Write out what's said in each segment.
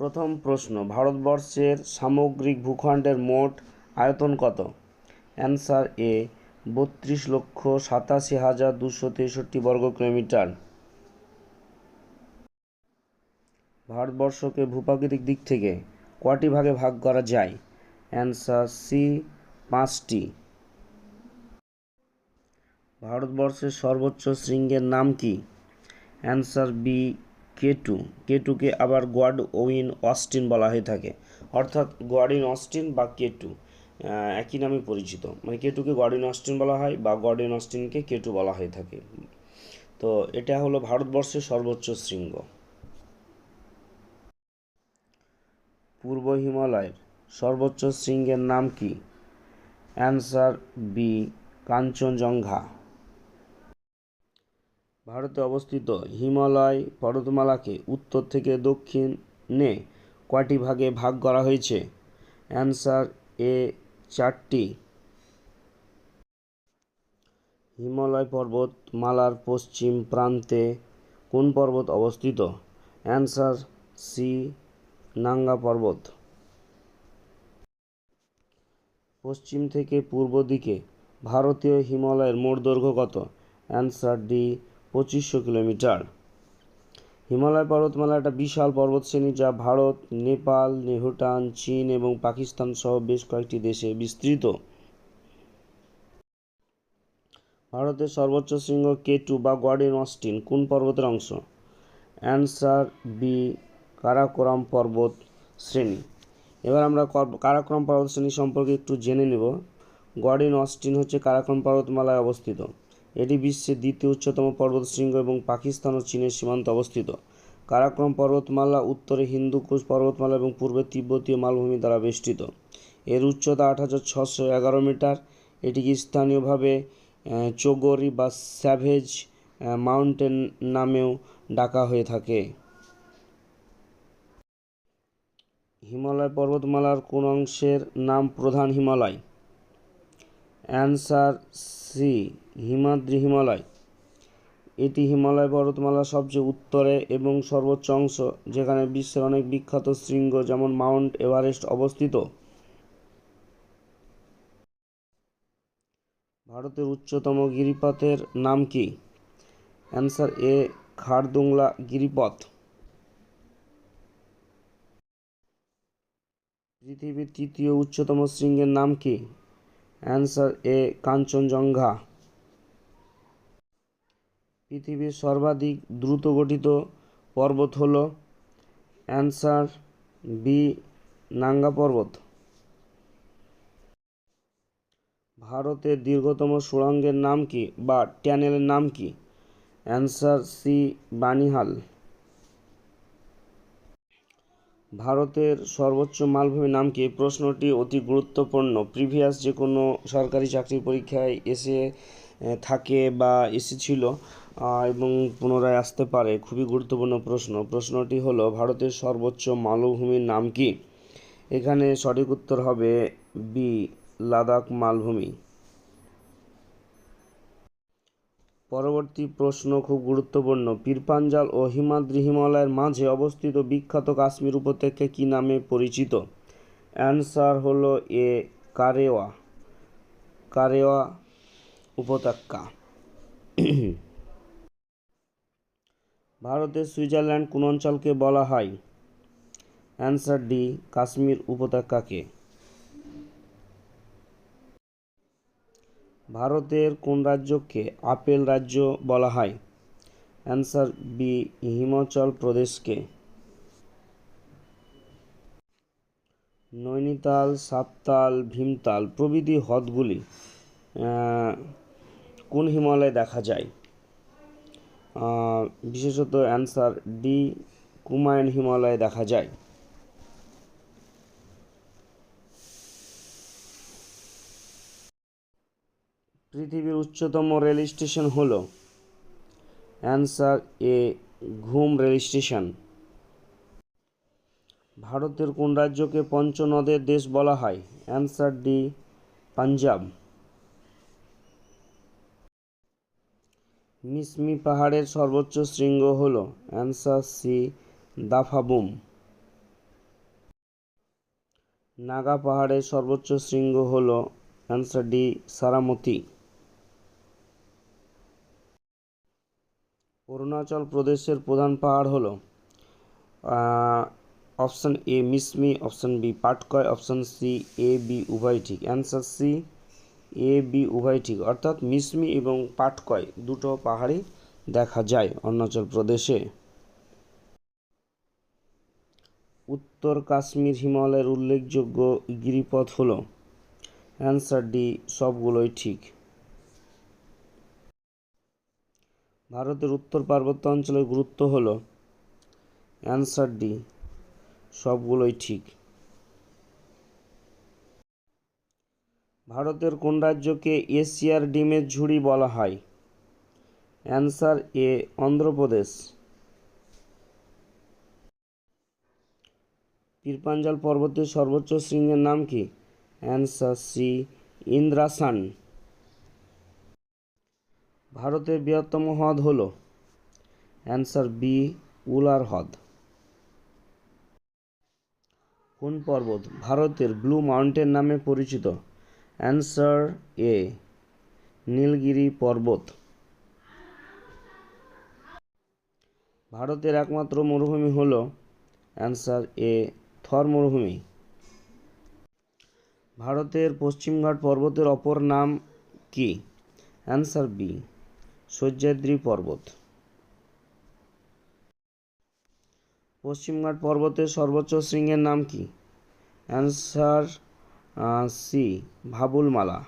প্রথম প্রশ্ন, ভারতবর্ষের সামগ্রিক ভূখণ্ডের মোট আয়তন কত? অ্যান্সার এ, বত্রিশ লক্ষ সাতাশি হাজার দুশো তেষট্টি বর্গ কিলোমিটার। ভারতবর্ষকে ভূপ্রাকৃতিক দিক থেকে কটি ভাগে ভাগ করা যায়? অ্যান্সার সি, পাঁচটি। ভারতবর্ষের সর্বোচ্চ শৃঙ্গের নাম কি? অ্যান্সার বি কেটু কেটুকে আবার গড ওইন অস্টিন বলা হয়ে থাকে। অর্থাৎ গডিন অস্টিন বা কেটু আহ, একই নামে পরিচিত। মানে কে কেটুকে গডিন অস্টিন বলা হয় বা গডিন অস্টিনকে কেটু বলা হয়ে থাকে। তো এটা হলো ভারতবর্ষের সর্বোচ্চ শৃঙ্গ। পূর্ব হিমালয়ের সর্বোচ্চ শৃঙ্গের নাম কি? অ্যান্সার বি কাঞ্চনজঙ্ঘা ভারতে অবস্থিত হিমালয় পর্বতমালাকে উত্তর থেকে দক্ষিণে কয়টি ভাগে ভাগ করা হয়েছে? অ্যান্সার এ চারটি। হিমালয় পর্বতমালার পশ্চিম প্রান্তে কোন পর্বত অবস্থিত? অ্যান্সার সি, নাঙ্গা পর্বত। পশ্চিম থেকে পূর্ব দিকে ভারতীয় হিমালয়ের মোট দৈর্ঘ্য কত? অ্যান্সার ডি পঁচিশশো কিলোমিটার। হিমালয় পর্বতমালা একটা বিশাল পর্বতশ্রেণী যা ভারত, নেপাল ভুটান চীন এবং পাকিস্তান সহ বেশ কয়েকটি দেশে বিস্তৃত। ভারতের সর্বোচ্চ শৃঙ্গ কেটু বা গডিন অস্টিন কোন পর্বতের অংশ? অ্যান্সার বি, কারাকোরাম পর্বত শ্রেণি এবার আমরা কর- কারাকোরাম পর্বত শ্রেণি সম্পর্কে একটু জেনে নেব। গডিন অস্টিন হচ্ছে কারাকোরাম পর্বতমালায় অবস্থিত। এটি বিশ্বের দ্বিতীয় উচ্চতম পর্বতশৃঙ্গ এবং পাকিস্তান ও চীনের সীমান্তে অবস্থিত। কারাক্রম পর্বতমালা উত্তরে হিন্দুকুশ পর্বতমালা এবং পূর্বে তিব্বতীয় মালভূমি দ্বারা বেষ্টিত। এর উচ্চতা আট হাজার ছশো এগারো মিটার। এটিকে স্থানীয়ভাবে চৌগরি বা স্যাভেজ মাউন্টেন নামেও ডাকা হয়ে থাকে। হিমালয় পর্বতমালার কোন অংশের নাম প্রধান Himalaya? Answer C Himadri Himalaya. এটি হিমালয় পর্বতমালার সবচেয়ে উত্তরে এবং সর্বোচ্চ অংশ, যেখানে বিশ্বের অনেক বিখ্যাত শৃঙ্গ যেমন মাউন্ট এভারেস্ট অবস্থিত। ভারতের উচ্চতম গিরিপথের নাম কি? অ্যান্সার এ, খারদুংলা গিরিপথ। পৃথিবীর তৃতীয় উচ্চতম শৃঙ্গের নাম কি? Answer A, Kangchenjunga. পৃথিবীর সর্বাধিক দ্রুত গঠিত পর্বত হল অ্যান্সার বি নাঙ্গা পর্বত। ভারতের দীর্ঘতম সুড়ঙ্গের নাম কি বা ট্যানেলের নাম কি? Answer C Banihal. ভারতের সর্বোচ্চ মালভূমির নাম কি? প্রশ্নটি অতি গুরুত্বপূর্ণ। প্রিভিয়াস যে কোনো সরকারি চাকরির পরীক্ষায় এসে থাকে বা এসেছিল। এবং পুনরায় আসতে পারে, খুবই গুরুত্বপূর্ণ প্রশ্ন। প্রশ্নটি হলো, ভারতের সর্বোচ্চ মালভূমির নাম কি? এখানে সঠিক উত্তর হবে বি, লাদাখ মালভূমি। পরবর্তী প্রশ্ন খুব গুরুত্বপূর্ণ। পীরপাঞ্জাল ও হিমাদ্রি হিমালয়ের মাঝে অবস্থিত বিখ্যাত কাশ্মীর উপত্যকা কি নামে পরিচিত? অ্যান্সার হলো এ, কারেওয়া। কারেওয়া উপত্যকা। ভারতের সুইজারল্যান্ড কোন অঞ্চলকে বলা হয়? অ্যান্সার ডি, কাশ্মীর উপত্যকাকে। ভারতের কোন রাজ্যকে আপেল রাজ্য বলা হয়? অ্যান্সার বি, হিমাচল প্রদেশকে। নৈনিতাল, সাততাল, ভীমতাল প্রভৃতি হ্রদগুলি কোন হিমালয়ে দেখা যায়? বিশেষত অ্যান্সার ডি কুমায়ুন হিমালয়ে দেখা যায়। পৃথিবীর উচ্চতম রেল স্টেশন হল answer A Ghum rail station. ভারতের কোন রাজ্যকে পঞ্চনদের দেশ বলা হয়? Answer D Punjab. মিসমি পাহাড়ের সর্বোচ্চ শৃঙ্গ হল অ্যান্সার সি দাফাবুম। নাগা পাহাড়ের সর্বোচ্চ শৃঙ্গ হল অ্যান্সার ডি সারামতি। অরুণাচল প্রদেশের প্রধান পাহাড় হল option A Mishmi, option B Patkai, option C A B উভয় ঠিক। অ্যান্সার সি এ, বি, উভয় ঠিক। অর্থাৎ মিসমি এবং পাটকয় দুটো পাহাড়ই দেখা যায় অরুণাচল প্রদেশে। উত্তর কাশ্মীর হিমালয়ের উল্লেখযোগ্য গিরিপথ হল। অ্যান্সার ডি, সবগুলোই ঠিক। ভারতের উত্তর পার্বত্য অঞ্চলের গুরুত্ব হল। অ্যান্সার ডি, সবগুলোই ঠিক। ভারতের কোন রাজ্যকে এশিয়ার ডিমের ঝুড়ি বলা হয়? অ্যান্সার এ, অন্ধ্রপ্রদেশ। পীরপাঞ্জাল পর্বতের সর্বোচ্চ শৃঙ্গের নাম কি? Answer C, Indrasan. ভারতের বৃহত্তম হ্রদ হল? অ্যান্সার বি, উলার হ্রদ। কোন পর্বত ভারতের ব্লু মাউন্টেন নামে পরিচিত? অ্যান্সার এ, নীলগিরি পর্বত। ভারতের একমাত্র মরুভূমি হল অ্যান্সার এ, থর মরুভূমি। ভারতের পশ্চিমঘাট পর্বতের অপর নাম কি? অ্যান্সার বি, সহ্যাদ্রি পর্বত। পশ্চিমঘাট পর্বতের সর্বোচ্চ শৃঙ্গের নাম কি? অ্যান্সার সি, ভাবুলমালা।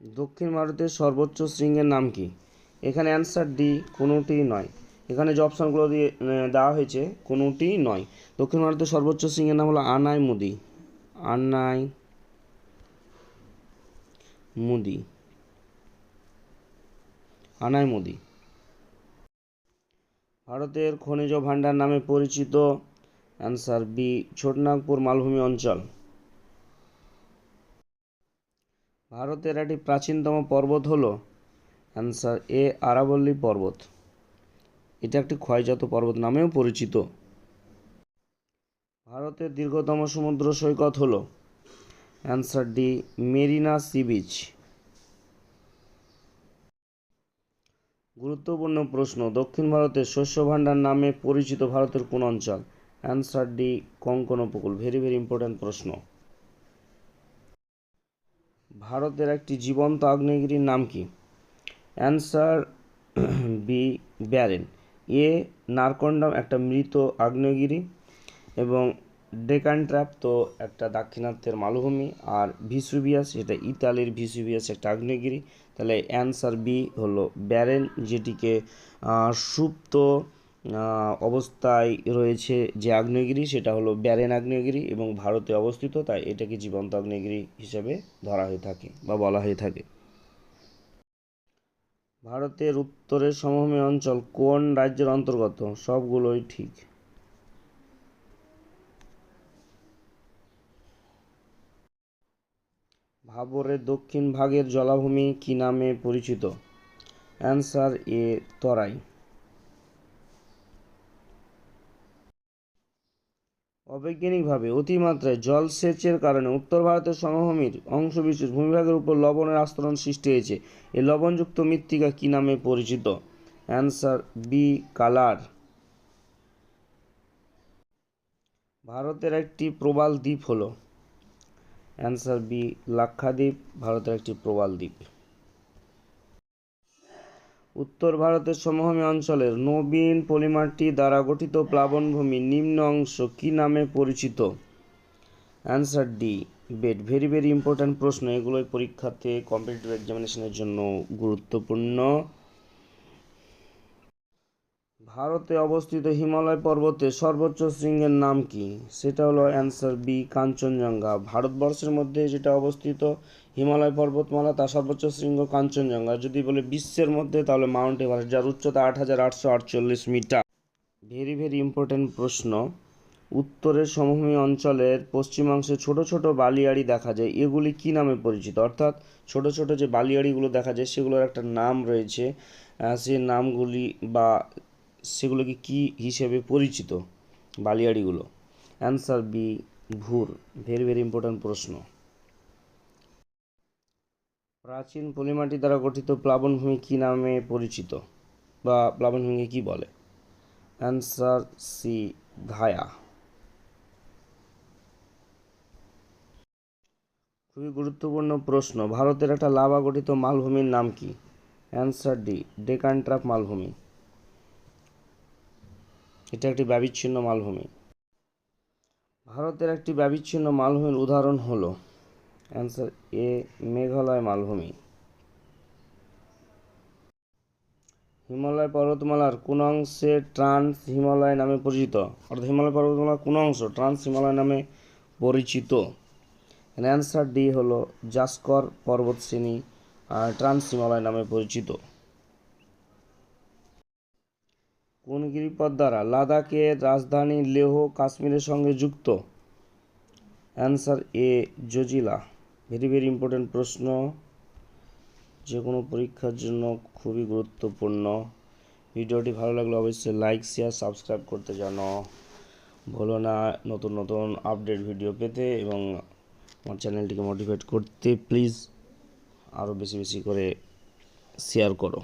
দক্ষিণ ভারতের সর্বোচ্চ শৃঙ্গের নাম কি? এখানে অ্যান্সার ডি কোনোটি নয়। এখানে যে অপশানগুলো দিয়ে দেওয়া হয়েছে, কোনোটি নয়। দক্ষিণ ভারতের সর্বোচ্চ শৃঙ্গের নাম হলো আনাই মুদি। আনাই মুদি। আনাই মুদি। ভারতের খনিজ ভাণ্ডার নামে পরিচিত অ্যান্সার বি ছোটনাগপুর মালভূমি অঞ্চল ভারতের একটি প্রাচীনতম পর্বত হল অ্যান্সার এ আরাবল্লী পর্বত এটা একটি ক্ষয়জাত পর্বত নামেও পরিচিত ভারতের দীর্ঘতম সমুদ্র সৈকত হল answer D Marina sea beach গুরুত্বপূর্ণ প্রশ্ন দক্ষিণ ভারতের শস্য ভাণ্ডার নামে পরিচিত ভারতের কোন অঞ্চল অ্যান্সার ডি কঙ্কন উপকূল ভেরি ভেরি ইম্পর্ট্যান্ট প্রশ্ন. ভারতের একটি জীবন্ত আগ্নেয়গিরির নাম কি? অ্যান্সার বি ব্যারেন এ নারকন্ডাম একটা মৃত আগ্নেয়গিরি এবং ডেকান ট্র্যাপ তো একটা দাক্ষিণাত্যের মালভূমি আর ভিসুভিয়াস এটা ইতালির ভিসুভিয়াস একটা আগ্নেয়গিরি। তাহলে অ্যান্সার বি হলো ব্যারেন যেটিকে সুপ্ত অবস্থায় রয়েছে যে আগ্নেয়গিরি, সেটা হলো ব্যারেন আগ্নেয়গিরি এবং ভারতে অবস্থিত, তাই এটাকে জীবন্ত আগ্নেয়গিরি হিসেবে ধরা হয়ে থাকে বা বলা হয়ে থাকে। ভারতের উত্তরের সমভূমি অঞ্চল কোন রাজ্যের অন্তর্গত? সবগুলোই ঠিক। ভাবরের দক্ষিণ ভাগের জলাভূমি কি নামে পরিচিত? অ্যান্সার এ, তরাই। অবৈজ্ঞানিকভাবে অতিমাত্রায় জলসেচের কারণে উত্তর ভারতের সমভূমির অংশবিশেষ ভূমিভাগের উপর লবণের আস্তরণ সৃষ্টি হয়েছে। এই লবণযুক্ত মৃত্তিকা কি নামে পরিচিত? অ্যান্সার বি, কালার। ভারতের একটি প্রবাল দ্বীপ হলো। অ্যান্সার বি, লাক্ষাদ্বীপ, ভারতের একটি প্রবাল দ্বীপ। উত্তর ভারতের সমভূমি অঞ্চলের নবীন পলিমাটি দ্বারা গঠিত প্লাবনভূমি নিম্ন অংশ কী নামে পরিচিত? Answer D bed. Very very important প্রশ্ন। এগুলোই পরীক্ষাতে কম্পিটিটিভ এক্সামিনেশনের জন্য গুরুত্বপূর্ণ। ভারতে অবস্থিত হিমালয় পর্বতের সর্বোচ্চ শৃঙ্গের নাম কি? সেটা হলো অ্যান্সার বি, কাঞ্চনজঙ্ঘা। ভারতবর্ষের মধ্যে যেটা অবস্থিত, হিমালয় পর্বতমালা, তার সর্বোচ্চ শৃঙ্গ কাঞ্চনজঙ্ঘা। যদি বলে বিশ্বের মধ্যে, তাহলে মাউন্ট এভারেস্ট, যার উচ্চতা আট হাজার আটশো আটচল্লিশ মিটার। ভেরি ভেরি ইম্পর্ট্যান্ট প্রশ্ন। উত্তরের সমভূমি অঞ্চলের পশ্চিমাংশে ছোট ছোট বালিয়াড়ি দেখা যায়। এগুলি কি নামে পরিচিত? অর্থাৎ ছোট ছোট যে বালিয়াড়িগুলো দেখা যায়, সেগুলোর একটা নাম রয়েছে। সেই নামগুলি বা সেগুলোকে কি হিসেবে পরিচিত? বালিয়াড়িগুলো। Answer B bhur. Very very important প্রশ্ন। প্রাচীন পলিমাটি দ্বারা গঠিত প্লাবনভূমি কি নামে পরিচিত? বা প্লাবনভূমিকে কি বলে? অ্যান্সার সি ঘায়া। খুবই গুরুত্বপূর্ণ প্রশ্ন। ভারতের একটা লাভা গঠিত মালভূমির নাম কি? অ্যান্সার ডি ডেকান ট্রাপ মালভূমি। এটা একটি ব্যবিচ্ছিন্ন মালভূমি। ভারতের একটি ব্যবিচ্ছিন্ন মালভূমির উদাহরণ হলো, অ্যান্সার, এ মেঘালয় মালভূমি। হিমালয় পর্বতমালার কোন অংশে ট্রান্স হিমালয় নামে পরিচিত। অর্থাৎ হিমালয় পর্বতমালার কোন অংশ ট্রান্স হিমালয় নামে পরিচিত। অ্যান্সার ডি হলো জাস্কর পর্বতশ্রেণী ট্রান্স হিমালয় নামে পরিচিত। কোন গিরিপথ দ্বারা লাদাখের রাজধানী লেহ, কাশ্মীরের সঙ্গে যুক্ত। Answer A Zojila. Very very important প্রশ্ন। যে কোনো পরীক্ষার জন্য খুবই গুরুত্বপূর্ণ। ভিডিওটি ভালো লাগলে অবশ্যই লাইক শেয়ার সাবস্ক্রাইব করতে জানো। ভুলো না নতুন নতুন আপডেট ভিডিও পেতে এবং আমার চ্যানেলটিকে মোটিভেট করতে প্লিজ আরও বেশি বেশি করে শেয়ার করো।